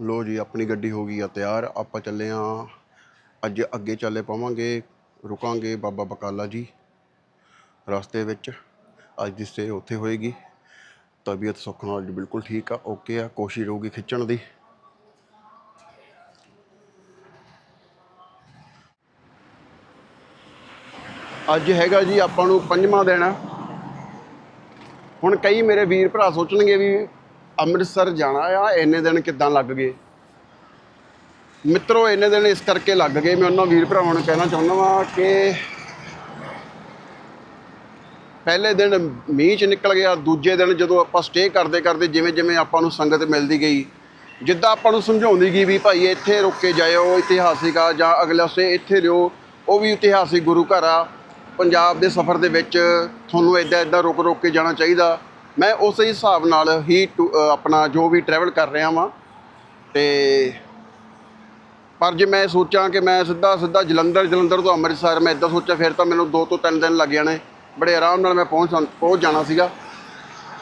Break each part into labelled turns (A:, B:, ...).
A: ਲੋ ਜੀ, ਆਪਣੀ ਗੱਡੀ ਹੋ ਗਈ ਆ ਤਿਆਰ। ਆਪਾਂ ਚੱਲੇ ਆ। ਅੱਜ ਅੱਗੇ ਚੱਲੇ ਪਾਵਾਂਗੇ। ਰੁਕਾਂਗੇ ਬਾਬਾ ਬਕਾਲਾ ਜੀ ਰਸਤੇ ਵਿੱਚ। ਅੱਜ ਦੀ ਸਟੇ ਉੱਥੇ ਹੋਏਗੀ। ਤਬੀਅਤ ਸੁੱਖ ਨਾਲ ਜੀ ਬਿਲਕੁਲ ਠੀਕ ਆ, ਓਕੇ ਆ। ਕੋਸ਼ਿਸ਼ ਰਹੂਗੀ ਖਿੱਚਣ ਦੀ। ਅੱਜ ਹੈਗਾ ਜੀ ਆਪਾਂ ਨੂੰ ਪੰਜਵਾਂ ਦਿਨ। ਹੁਣ ਕਈ ਮੇਰੇ ਵੀਰ ਭਰਾ ਸੋਚਣਗੇ ਵੀ ਅੰਮ੍ਰਿਤਸਰ ਜਾਣਾ ਆ, ਇੰਨੇ ਦਿਨ ਕਿੱਦਾਂ ਲੱਗ ਗਏ? ਮਿੱਤਰੋ, ਇੰਨੇ ਦਿਨ ਇਸ ਕਰਕੇ ਲੱਗ ਗਏ, ਮੈਂ ਉਹਨਾਂ ਵੀਰ ਭਰਾਵਾਂ ਨੂੰ ਕਹਿਣਾ ਚਾਹੁੰਦਾ ਵਾਂ ਕਿ ਪਹਿਲੇ ਦਿਨ ਮੀਂਹ ਚ ਨਿਕਲ ਗਿਆ, ਦੂਜੇ ਦਿਨ ਜਦੋਂ ਆਪਾਂ ਸਟੇ ਕਰਦੇ ਕਰਦੇ ਜਿਵੇਂ ਜਿਵੇਂ ਆਪਾਂ ਨੂੰ ਸੰਗਤ ਮਿਲਦੀ ਗਈ, ਜਿੱਦਾਂ ਆਪਾਂ ਨੂੰ ਸਮਝਾਉਂਦੀ ਗਈ ਵੀ ਭਾਈ ਇੱਥੇ ਰੁਕ ਕੇ ਜਾਇਓ, ਇਤਿਹਾਸਿਕ ਆ, ਜਾਂ ਅਗਲੇ ਸੇ ਇੱਥੇ ਰਿਓ, ਉਹ ਵੀ ਇਤਿਹਾਸਿਕ ਗੁਰੂ ਘਰ ਆ। ਪੰਜਾਬ ਦੇ ਸਫ਼ਰ ਦੇ ਵਿੱਚ ਤੁਹਾਨੂੰ ਇਦਾਂ ਇਦਾਂ ਰੁਕ ਰੁਕ ਕੇ ਜਾਣਾ ਚਾਹੀਦਾ। ਮੈਂ ਉਸੇ ਹਿਸਾਬ ਨਾਲ ਹੀ ਟੂ- ਆਪਣਾ ਜੋ ਵੀ ਟਰੈਵਲ ਕਰ ਰਿਹਾ ਵਾਂ, ਤੇ ਪਰ ਜੇ ਮੈਂ ਸੋਚਾਂ ਕਿ ਮੈਂ ਸਿੱਧਾ ਸਿੱਧਾ ਜਲੰਧਰ ਜਲੰਧਰ ਤੋਂ ਅੰਮ੍ਰਿਤਸਰ ਮੈਂ ਇਦਾਂ ਸੋਚਿਆ ਫਿਰ ਤਾਂ ਮੈਨੂੰ 2 ਤੋਂ 3 ਦਿਨ ਲੱਗ ਜਾਣੇ। ਬੜੇ ਆਰਾਮ ਨਾਲ ਮੈਂ ਪਹੁੰਚ ਪਹੁੰਚ ਜਾਣਾ ਸੀਗਾ।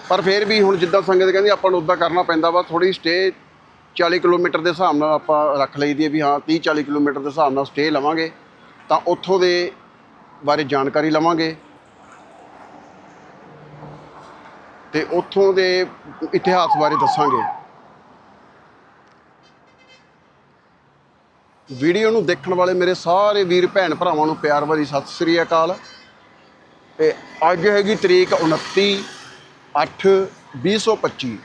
A: ਪਰ ਫਿਰ ਵੀ ਹੁਣ ਜਿੱਦਾਂ ਸੰਗਤ ਕਹਿੰਦੀ ਆਪਾਂ ਨੂੰ ਉਦਾਂ ਕਰਨਾ ਪੈਂਦਾ ਵਾ ਥੋੜੀ ਸਟੇ 40 ਕਿਲੋਮੀਟਰ ਦੇ ਹਿਸਾਬ ਨਾਲ ਆਪਾਂ ਰੱਖ ਲਈਦੀ ਹੈ ਵੀ ਹਾਂ 30 40 ਕਿਲੋਮੀਟਰ ਦੇ ਹਿਸਾਬ ਨਾਲ ਸਟੇ ਲਵਾਂਗੇ। ਤਾਂ ਉੱਥੋਂ ਦੇ ਬਾਰੇ ਜਾਣਕਾਰੀ ਲਵਾਂਗੇ। ਤੇ ਉੱਥੋਂ ਦੇ ਇਤਿਹਾਸ ਬਾਰੇ ਦੱਸਾਂਗੇ। ਵੀਡੀਓ ਨੂੰ ਦੇਖਣ ਵਾਲੇ ਮੇਰੇ ਸਾਰੇ ਵੀਰ ਭੈਣ ਭਰਾਵਾਂ ਨੂੰ ਪਿਆਰ ਭਰੀ ਸਤਿ ਸ੍ਰੀ ਅਕਾਲ। ਤੇ ਅੱਜ ਹੈਗੀ ਤਰੀਕ 29 8 2025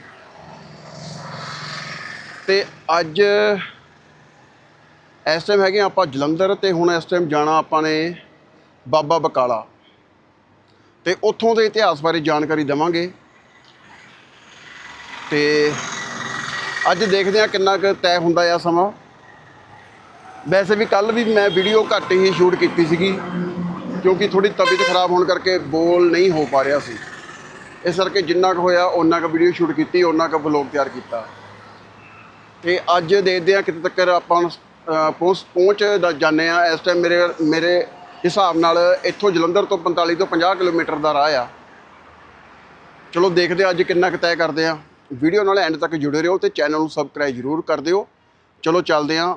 A: ਤੇ ਅੱਜ ਇਸ ਟਾਈਮ ਹੈਗੇ ਆਪਾਂ ਜਲੰਧਰ ਤੇ ਹੁਣ ਇਸ ਟਾਈਮ ਜਾਣਾ ਆਪਾਂ ਨੇ ਬਾਬਾ ਬਕਾਲਾ। ਤੇ ਉੱਥੋਂ ਦੇ ਇਤਿਹਾਸ ਬਾਰੇ ਜਾਣਕਾਰੀ ਦੇਵਾਂਗੇ। ਤੇ ਅੱਜ ਦੇਖਦੇ ਹਾਂ ਕਿੰਨਾ ਕੁ ਤੈਅ ਹੁੰਦਾ ਆ ਸਮਾਂ। ਵੈਸੇ ਵੀ ਕੱਲ ਵੀ ਮੈਂ ਵੀਡੀਓ ਘੱਟ ਹੀ ਸ਼ੂਟ ਕੀਤੀ ਸੀਗੀ, ਕਿਉਂਕਿ ਥੋੜੀ ਤਬੀਅਤ ਖਰਾਬ ਹੋਣ ਕਰਕੇ ਬੋਲ ਨਹੀਂ ਹੋ ਪਾ ਰਿਹਾ ਸੀ। ਇਸ ਕਰਕੇ ਜਿੰਨਾ ਕੁ ਹੋਇਆ ਉਹਨਾਂ ਕੁ ਵੀਡੀਓ ਸ਼ੂਟ ਕੀਤੀ ਉਹਨਾਂ ਕੁ ਵਲੌਗ ਤਿਆਰ ਕੀਤਾ। ਤੇ ਅੱਜ ਦੇਖਦੇ ਆ ਕਿਤੇ ਤੱਕ ਆਪਾਂ ਪਹੁੰਚ ਪਹੁੰਚ ਦਾ ਜਾਂਦੇ ਆ ਇਸ ਟਾਈਮ ਮੇਰੇ ਮੇਰੇ ਹਿਸਾਬ ਨਾਲ ਇੱਥੋਂ ਜਲੰਧਰ ਤੋਂ 45 ਤੋਂ 50 ਕਿਲੋਮੀਟਰ ਦਾ ਰਾਹ ਆ। ਚਲੋ ਦੇਖਦੇ ਆ ਅੱਜ ਕਿੰਨਾ ਕੁ ਤੈਅ ਕਰਦੇ ਆ ਵੀਡੀਓ ਨਾਲ ਐਂਡ ਤੱਕ ਜੁੜੇ ਰਹੋ ਤੇ ਚੈਨਲ ਨੂੰ ਸਬਸਕ੍ਰਾਈਬ ਜ਼ਰੂਰ ਕਰ ਦਿਓ। ਚਲੋ ਚੱਲਦੇ ਆ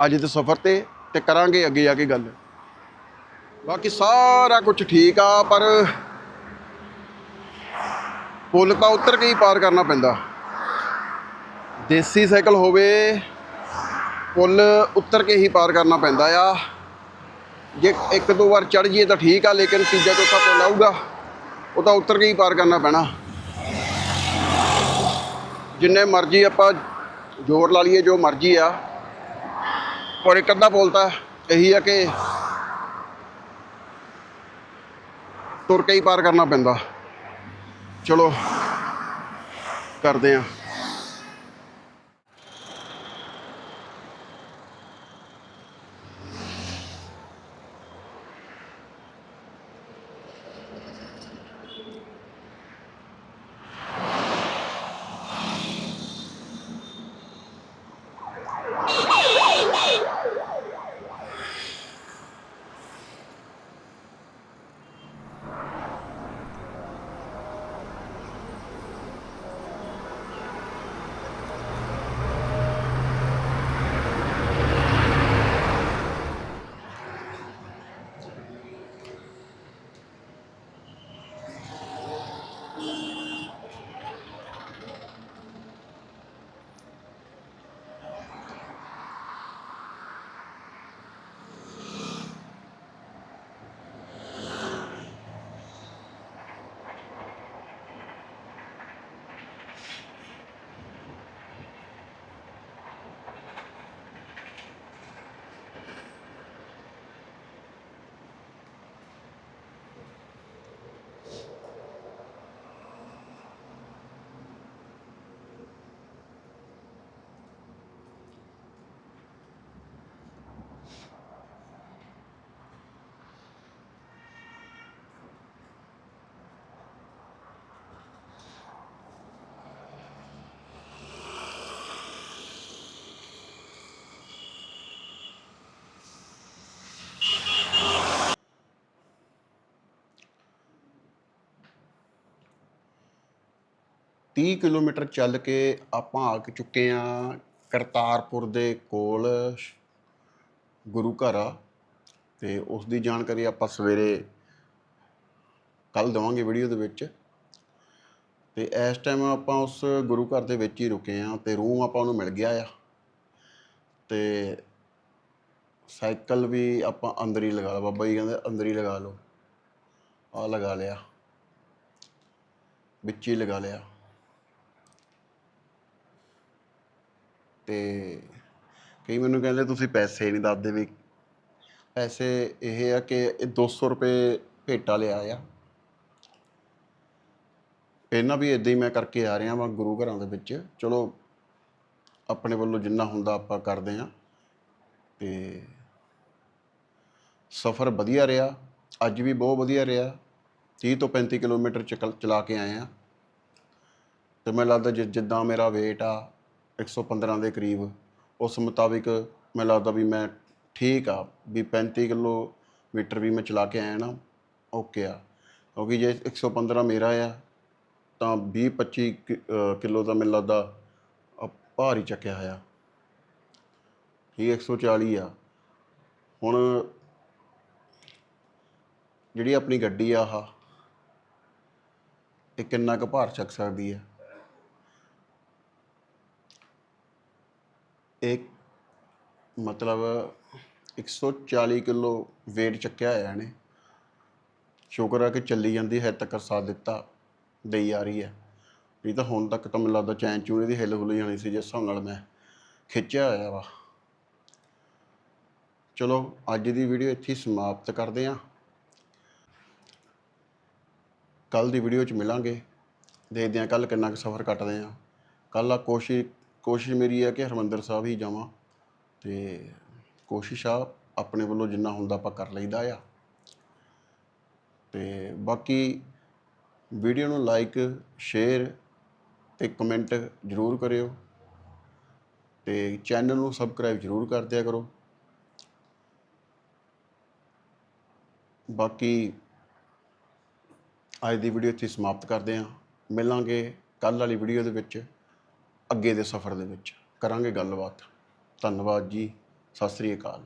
A: ਅੱਜ ਦੇ ਸਫ਼ਰ ਤੇ ਤੇ ਕਰਾਂਗੇ ਅੱਗੇ ਜਾ ਕੇ ਗੱਲ। ਬਾਕੀ ਸਾਰਾ ਕੁਝ ਠੀਕ ਆ, ਪਰ ਪੁੱਲ ਤਾਂ ਉੱਤਰ ਕੇ ਹੀ ਪਾਰ ਕਰਨਾ ਪੈਂਦਾ। ਦੇਸੀ ਸਾਈਕਲ ਹੋਵੇ, ਪੁੱਲ ਉੱਤਰ ਕੇ ਹੀ ਪਾਰ ਕਰਨਾ ਪੈਂਦਾ ਆ। ਜੇ ਇੱਕ ਦੋ ਵਾਰ ਚੜ ਜੀਏ ਤਾਂ ਠੀਕ ਆ, ਲੇਕਿਨ ਤੀਜਾ ਚੌਥਾ ਪੁੱਲ ਆਊਗਾ, ਉਹ ਤਾਂ ਉੱਤਰ ਕੇ ਹੀ ਪਾਰ ਕਰਨਾ ਪੈਣਾ। ਜਿੰਨੇ ਮਰਜ਼ੀ ਆਪਾਂ ਜ਼ੋਰ ਲਾ ਲਈਏ, ਜੋ ਮਰਜ਼ੀ ਆ। ਪਰ ਇੱਕ ਅੱਧਾ ਪੁੱਲ ਤਾਂ ਇਹੀ ਆ ਕਿ ਤੁਰ ਕੇ ਹੀ ਪਾਰ ਕਰਨਾ ਪੈਂਦਾ। ਚਲੋ, ਕਰਦੇ ਆ। 30 ਕਿਲੋਮੀਟਰ ਚੱਲ ਕੇ ਆਪਾਂ ਆ ਕੇ ਚੁੱਕੇ ਆ ਕਰਤਾਰਪੁਰ ਦੇ ਕੋਲ ਗੁਰੂ ਘਰ ਆ। ਤੇ ਉਸ ਦੀ ਜਾਣਕਾਰੀ ਆਪਾਂ ਸਵੇਰੇ ਕੱਲ ਦਵਾਂਗੇ ਵੀਡੀਓ ਦੇ ਵਿੱਚ। ਤੇ ਇਸ ਟਾਈਮ ਆਪਾਂ ਉਸ ਗੁਰੂ ਘਰ ਦੇ ਵਿੱਚ ਹੀ ਰੁਕੇ ਆ ਤੇ ਰੂਮ ਆਪਾਂ ਨੂੰ ਮਿਲ ਗਿਆ ਆ। ਤੇ ਸਾਈਕਲ ਵੀ ਆਪਾਂ ਅੰਦਰ ਹੀ ਲਗਾ ਲਿਆ। ਬਾਬਾ ਜੀ ਕਹਿੰਦੇ ਅੰਦਰ ਹੀ ਲਗਾ ਲਓ। ਆ ਲਗਾ ਲਿਆ। ਵਿੱਚ ਹੀ ਲਗਾ ਲਿਆ। ਤੇ ਕਈ ਮੈਨੂੰ ਕਹਿੰਦੇ ਤੁਸੀਂ ਪੈਸੇ ਨਹੀਂ ਦੱਸਦੇ ਵੀ ਪੈਸੇ ਇਹ ਆ ਕਿ ਇਹ 200 ਰੁਪਏ ਭੇਟਾ ਲਿਆ ਆ। ਇਹਨਾਂ ਵੀ ਇਦਾਂ ਹੀ ਮੈਂ ਕਰਕੇ ਆ ਰਿਹਾ ਵਾਂ ਗੁਰੂ ਘਰਾਂ ਦੇ ਵਿੱਚ। ਚਲੋ, ਆਪਣੇ ਵੱਲੋਂ ਜਿੰਨਾ ਹੁੰਦਾ ਆਪਾਂ ਕਰਦੇ ਆ। ਤੇ ਸਫ਼ਰ ਵਧੀਆ ਰਿਹਾ। ਅੱਜ ਵੀ ਬਹੁਤ ਵਧੀਆ ਰਿਹਾ। 30 ਤੋਂ 35 ਕਿਲੋਮੀਟਰ ਚਲਾ ਕੇ ਆਏ ਆ। ਤੇ ਮੈਨੂੰ ਲੱਗਦਾ ਜਿ- ਜਿੱਦਾਂ ਮੇਰਾ weight ਆ 115 ਦੇ ਕਰੀਬ, ਉਸ ਮੁਤਾਬਿਕ ਮੈਨੂੰ ਲੱਗਦਾ ਵੀ ਮੈਂ ਠੀਕ ਆ, ਵੀ 35 ਕਿਲੋਮੀਟਰ ਵੀ ਮੈਂ ਚਲਾ ਕੇ ਆਇਆ ਨਾ, ਓਕੇ ਆ। ਕਿਉਂਕਿ ਜੇ 115 ਮੇਰਾ ਆ, ਤਾਂ 20 25 ਕਿ- ਅਹ ਕਿਲੋ ਦਾ ਮੈਨੂੰ ਲੱਗਦਾ ਅਹ ਭਾਰ ਹੀ ਚੱਕਿਆ ਹੋਇਆ। ਇਹ 140 ਆ। ਹੁਣ ਜਿਹੜੀ ਆਪਣੀ ਗੱਡੀ ਆ ਆਹ, ਇਹ ਕਿੰਨਾ ਕੁ ਭਾਰ ਚੱਕ ਸਕਦੀ ਹੈ ਇੱਕ ਮਤਲਬ 140 ਕਿਲੋ weight ਚੱਕਿਆ ਹੋਇਆ ਇਹਨੇ। ਸ਼ੁਕਰ ਆ ਕਿ ਚੱਲੀ ਜਾਂਦੀ ਹੈ ਤੱਕ ਸਾਥ ਦਿੱਤਾ, ਦੇਈ ਆ ਰਹੀ ਹੈ। ਨਹੀਂ ਤਾਂ ਹੁਣ ਤੱਕ ਤਾਂ ਮੈਨੂੰ ਲੱਗਦਾ ਚੈਨ ਚੂਨੇ ਦੀ ਹਿੱਲ ਹੁੱਲ ਜਾਣੀ ਸੀ, ਜਿਸ ਹਿਸਾਬ ਨਾਲ ਮੈਂ ਖਿੱਚਿਆ ਹੋਇਆ ਵਾ। ਚਲੋ, ਅੱਜ ਦੀ ਵੀਡੀਓ ਇੱਥੇ ਸਮਾਪਤ ਕਰਦੇ ਹਾਂ। ਕੱਲ ਦੀ ਵੀਡੀਓ 'ਚ ਮਿਲਾਂਗੇ। ਦੇਖਦੇ ਹਾਂ ਕੱਲ ਕਿੰਨਾ ਕੁ ਸਫ਼ਰ ਕੱਟਦੇ ਹਾਂ। ਕੱਲ ਆ ਕੋਸ਼ਿਸ਼ ਕੋਸ਼ਿਸ਼ ਮੇਰੀ ਹੈ ਕਿ ਹਰਮੰਦਰ ਸਾਹਿਬ ਹੀ ਜਾਵਾਂ ਤੇ ਕੋਸ਼ਿਸ਼ ਆ ਆਪਣੇ ਵੱਲੋਂ ਜਿੰਨਾ ਹੁੰਦਾ ਆਪਾਂ ਕਰ ਲਈਦਾ ਆ। ਤੇ ਬਾਕੀ ਵੀਡੀਓ ਨੂੰ ਲਾਈਕ ਸ਼ੇਅਰ ਤੇ ਕਮੈਂਟ ਜ਼ਰੂਰ ਕਰਿਓ ਤੇ ਚੈਨਲ ਨੂੰ ਸਬਸਕ੍ਰਾਈਬ ਜ਼ਰੂਰ ਕਰ ਦਿਆ ਕਰੋ। ਬਾਕੀ ਅੱਜ ਦੀ ਵੀਡੀਓ ਇੱਥੇ ਸਮਾਪਤ ਕਰਦੇ ਹਾਂ। ਮਿਲਾਂਗੇ ਕੱਲ ਵਾਲੀ ਵੀਡੀਓ ਦੇ ਵਿੱਚ। ਅੱਗੇ ਦੇ ਸਫ਼ਰ ਦੇ ਵਿੱਚ ਕਰਾਂਗੇ ਗੱਲਬਾਤ। ਧੰਨਵਾਦ ਜੀ। ਸਤਿ ਸ੍ਰੀ ਅਕਾਲ।